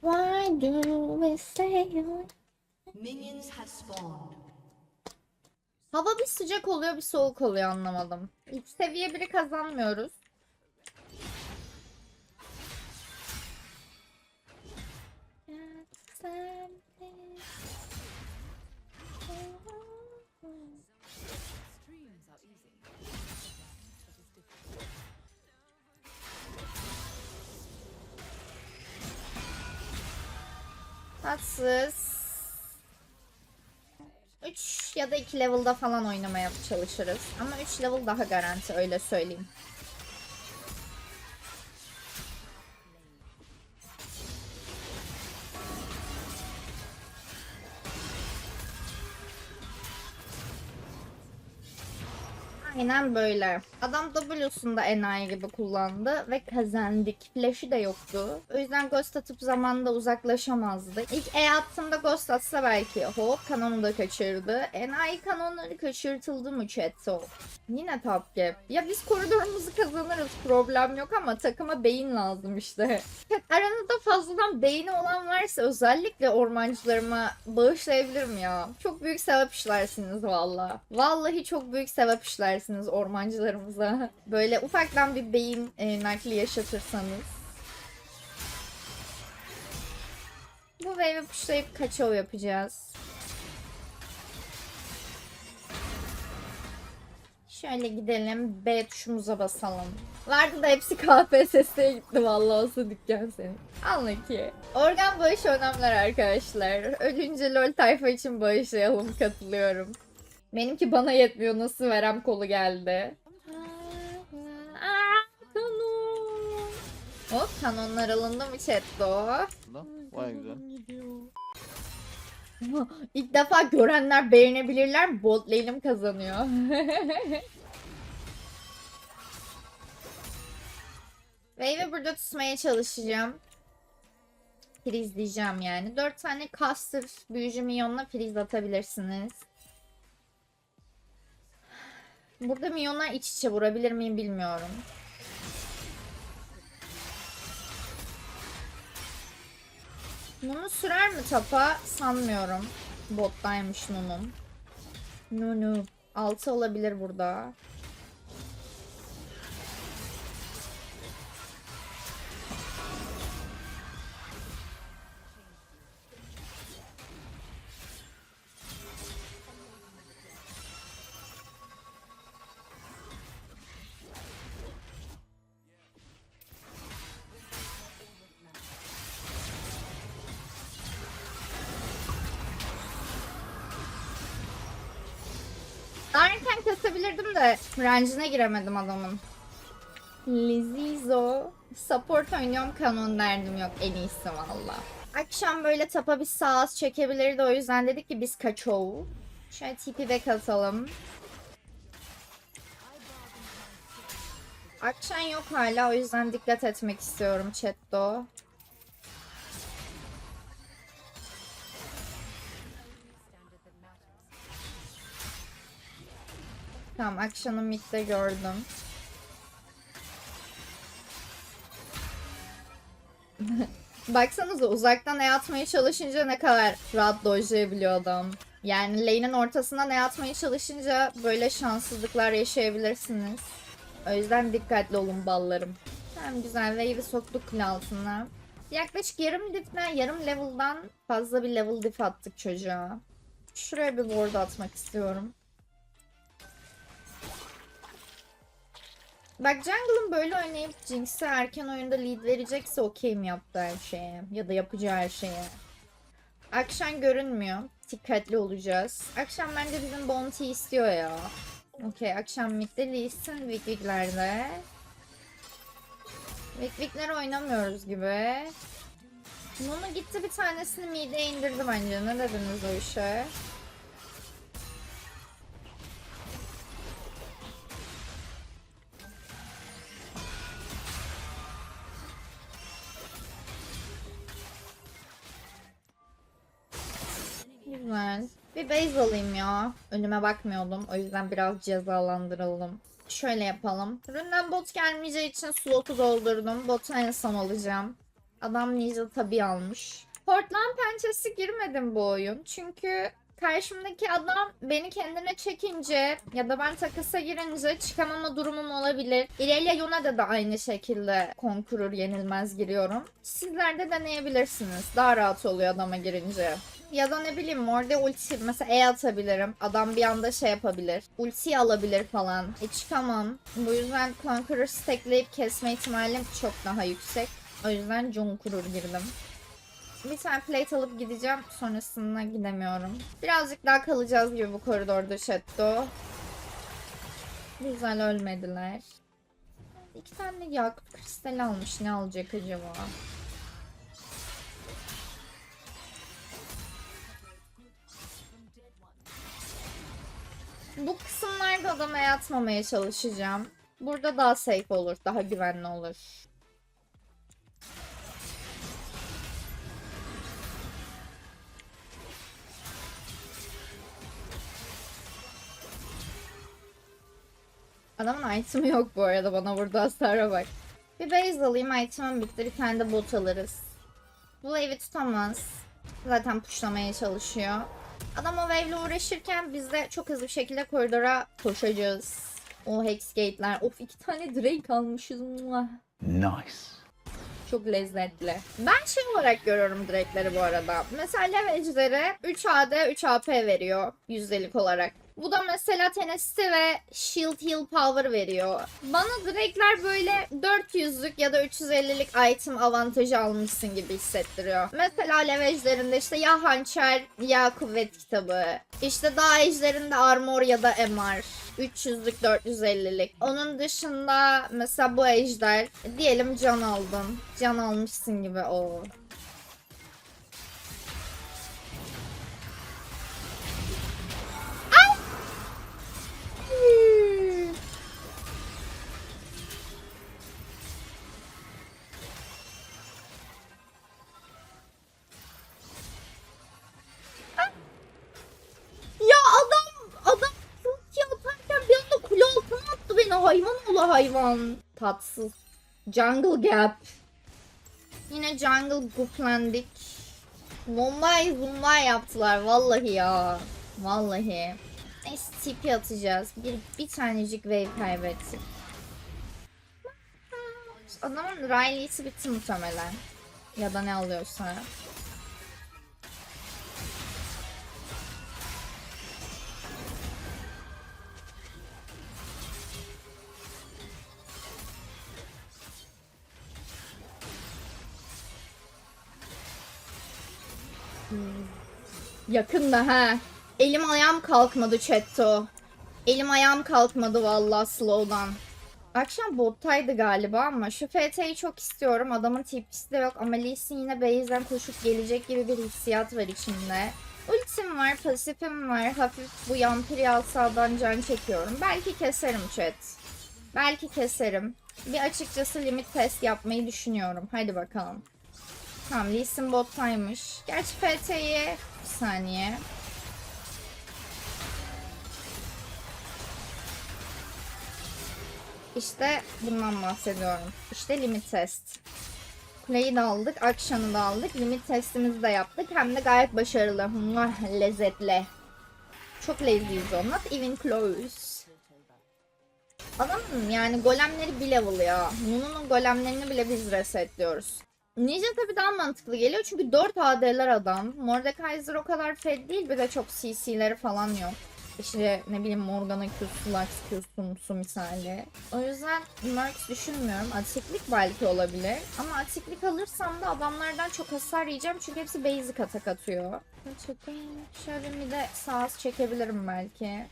Why do we say Minions have spawned. Hava bir sıcak oluyor bir soğuk oluyor anlamadım. İlk seviye biri kazanmıyoruz. Tatsız. 3 ya da 2 level'da falan oynamaya çalışırız. Ama 3 level daha garanti öyle söyleyeyim. Aynen böyle. Adam W'sunu da enayi gibi kullandı ve kazandık. Flash'ı da yoktu. O yüzden ghost atıp zamanında uzaklaşamazdı. İlk E attığımda ghost atsa belki hop kanonu da kaçırdı. Enayi kanonları kaçırtıldı mı chat'o? Yine top gap. Ya biz koridorumuzu kazanırız problem yok ama takıma beyin lazım işte. Aranızda fazladan beyni olan varsa özellikle ormancılarıma bağışlayabilirim ya. Çok büyük sevap işlersiniz valla. Vallahi çok büyük sevap işlersiniz ormancılarımıza. Böyle ufaktan bir beyin e, nakli yaşatırsanız. Bu wave'i pushlayıp kaçov yapacağız. Şöyle gidelim. B tuşumuza basalım. Vardı da hepsi KPSS'ye gitti vallahi olsa dükkan senin. Anla ki. Organ bağış önemler arkadaşlar. Ölünce LOL tayfa için bağışlayalım katılıyorum. Benimki bana yetmiyor nasıl verem kolu geldi. Hop kanonlar alındı mı chat'te Lan baya güzel. İlk defa görenler beğenebilirler? Bot lane'im kazanıyor. Wave'i burada tutmaya çalışacağım. Freeze diyeceğim yani. 4 tane caster büyücü minyonla freeze atabilirsiniz. Burada minyonlar iç içe vurabilir miyim bilmiyorum. Nunu sürer mi tapa? Sanmıyorum. Bottaymış Nunum. Nunu. 6 olabilir burada. Kesebilirdim de range'ine giremedim adamın. Lizizo. Support oynuyorum kanon derdim yok en iyisi valla. Akşam böyle tapa bir sağ az çekebilirdi o yüzden dedik ki biz kaçov. Şöyle tipi back atalım. Akşam yok hala o yüzden dikkat etmek istiyorum chatto. Tamam akşamı midde gördüm. Baksanıza uzaktan E atmaya çalışınca ne kadar rahat dojlayabiliyor adam. Yani lane'in ortasından E atmaya çalışınca böyle şanssızlıklar yaşayabilirsiniz. O yüzden dikkatli olun ballarım. Tamam güzel wave'i soktuk kule altına. Yaklaşık yarım dipten yarım level'dan fazla bir level dip attık çocuğa. Şuraya bir ward atmak istiyorum. Bak jungle'ın böyle oynayıp Jinx'e erken oyunda lead verecekse okeyim yaptığı her şeye. Ya da yapacağı her şeye. Akşam görünmüyor. Dikkatli olacağız. Akşam bence bizim bounty istiyor ya. Okey akşam midde Lee Sin Wigwig'lerde. Wigwig'ler oynamıyoruz gibi. Nunu gitti bir tanesini mideye indirdi bence. Ne dediniz o işe? Bir base alayım ya. Önüme bakmıyordum. O yüzden biraz cezalandırıldım. Şöyle yapalım. Üründen bot gelmeyeceği için slotu doldurdum. Botu en son alacağım. Adam Ninja tabi almış. Portland pençesi girmedim bu oyun. Çünkü karşımdaki adam beni kendine çekince ya da ben takısa girince çıkamama durumum olabilir. Irelia Yona'da da aynı şekilde konkurur yenilmez giriyorum. Sizler de deneyebilirsiniz. Daha rahat oluyor adama girince. Ya da ne bileyim orada ulti mesela E atabilirim. Adam bir anda şey yapabilir. Ulti alabilir falan. E çıkamam. Bu yüzden Conqueror stackleyip kesme ihtimalim çok daha yüksek. O yüzden John Kurur girdim. Bir tane plate alıp gideceğim. Sonrasında gidemiyorum. Birazcık daha kalacağız gibi bu koridorda Shadow. Güzel ölmediler. İki tane yakut kristal almış. Ne alacak acaba? Bu kısımlarda adama yatmamaya çalışacağım. Burada daha safe olur. Daha güvenli olur. Adamın item'ı yok bu arada bana burada hasara bak. Bir base alayım item'ım bitti bir tane de bot alırız. Bu wave'i tutamaz. Zaten pushlamaya çalışıyor. Adam o wave'le uğraşırken biz de çok hızlı bir şekilde koridora koşacağız. O hex gate'ler. Of iki tane Drake almışız. Nice. Çok lezzetli. Ben şey olarak görüyorum direkleri bu arada. Mesela Lavage'lere 3 AD 3 AP veriyor yüzdelik olarak. Bu da mesela Tenacity ve Shield Heal Power veriyor. Bana direkler böyle 400'lük ya da 350'lik item avantajı almışsın gibi hissettiriyor. Mesela Lavage'lerinde işte ya hançer ya kuvvet kitabı. İşte dağ ejderinde armor ya da MR. 300'lük 450'lik. Onun dışında mesela bu ejder diyelim can aldın. Can almışsın gibi o. hayvan ola hayvan. Tatsız. Jungle Gap. Yine jungle guplendik. Mumbai Mumbai yaptılar vallahi ya. Vallahi. Neyse TP atacağız. Bir, bir tanecik wave kaybettik. Adamın Riley'si bitti muhtemelen. Ya da ne alıyorsa. Yakında ha. Elim ayağım kalkmadı chatto. Elim ayağım kalkmadı vallahi slow'dan. Akşam bottaydı galiba ama şu FT'yi çok istiyorum. Adamın tipisi de yok ama Lee Sin yine base'den koşup gelecek gibi bir hissiyat var içimde. Ultim var, pasifim var. Hafif bu Yampiri sağdan can çekiyorum. Belki keserim chat. Belki keserim. Bir açıkçası limit test yapmayı düşünüyorum. Hadi bakalım. Tamam Lee Sin bottaymış. Gerçi FT'yi bir saniye. İşte bundan bahsediyorum. İşte limit test. Kuleyi de aldık, akşamı da aldık. Limit testimizi de yaptık. Hem de gayet başarılı. Muah, lezzetli. Çok lezzetli o. Even close. Adamın yani golemleri bir level ya. Nunu'nun golemlerini bile biz resetliyoruz. Ninja tabii daha mantıklı geliyor çünkü 4 AD'ler adam. Mordekaiser o kadar fed değil bir de çok CC'leri falan yok. İşte ne bileyim Morgana Q'su, Lux Q'su, Su misali. O yüzden Mercs düşünmüyorum. Atiklik belki olabilir. Ama atiklik alırsam da adamlardan çok hasar yiyeceğim. Çünkü hepsi basic atak atıyor. Şöyle bir de sağ çekebilirim belki.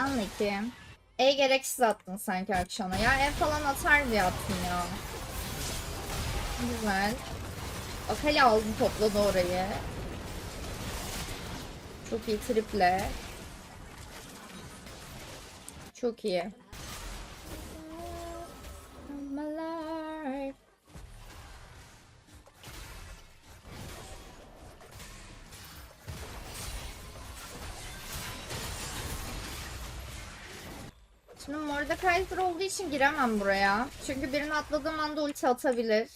Anladım. E gereksiz attın sanki akşama. Ya E falan atar diye attın ya. Güzel. Akali aldı topladı orayı. Çok iyi triple. Çok iyi. Şimdi Mordekaiser olduğu için giremem buraya. Çünkü birini atladığım anda ulti atabilir.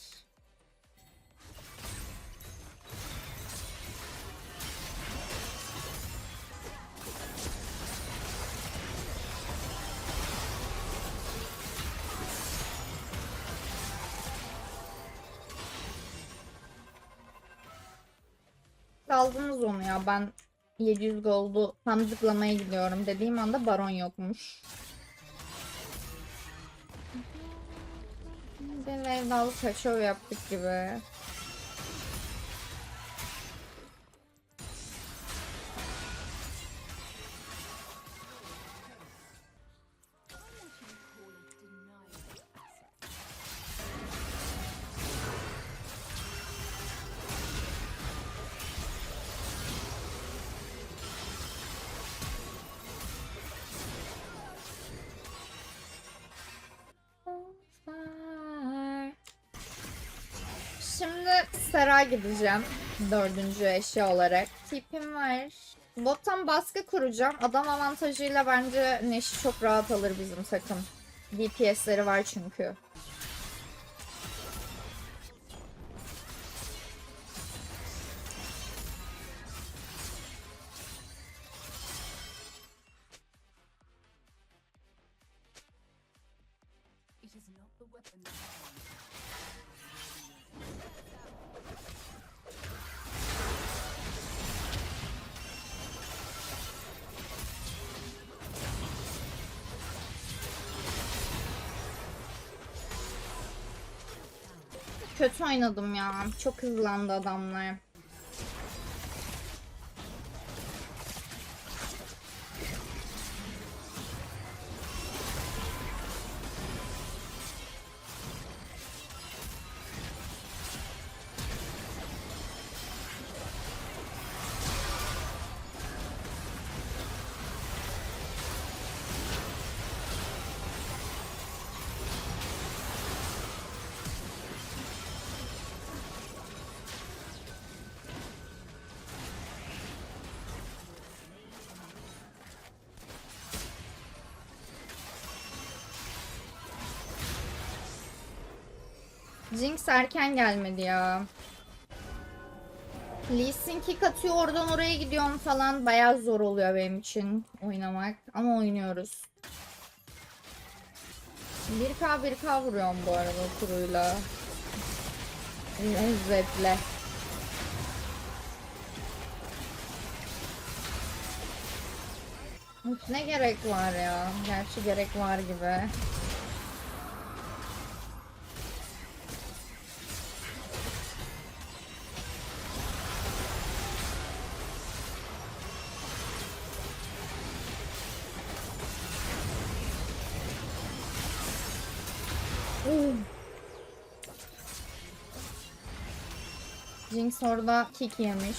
Aldınız onu ya ben 700 gold'u tam zıplamaya gidiyorum dediğim anda baron yokmuş. Bir Veydalı kaşov yaptık gibi. Şimdi Sera gideceğim. Dördüncü eşya olarak. Tipim var. Bottan baskı kuracağım. Adam avantajıyla bence Neş'i çok rahat alır bizim takım. DPS'leri var çünkü. Kötü oynadım ya. Çok hızlandı adamlar. Jinx erken gelmedi ya. Lee Sin kick atıyor oradan oraya gidiyorum falan. Bayağı zor oluyor benim için oynamak. Ama oynuyoruz. 1k 1k vuruyorum bu arada turuyla. Lezzetle. Uf, ne gerek var ya? Gerçi gerek var gibi. Jinx orada kick yemiş.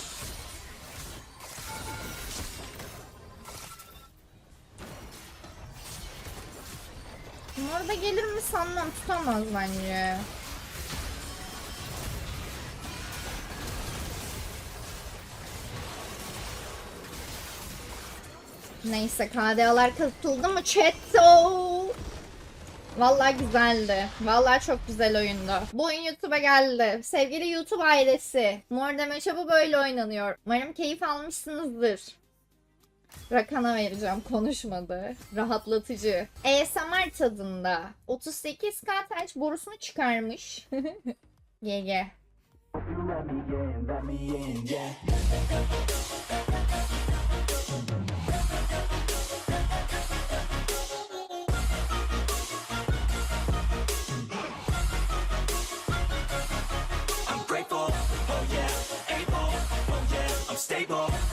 Orada gelir mi sanmam tutamaz bence. Neyse KDA'lar katıldı mı chatto? Vallahi güzeldi. Vallahi çok güzel oyundu. Bu oyun YouTube'a geldi. Sevgili YouTube ailesi. Morde Meşap'ı böyle oynanıyor. Umarım keyif almışsınızdır. Rakan'a vereceğim. Konuşmadı. Rahatlatıcı. ASMR tadında. 38k taş borusunu çıkarmış. GG. Table.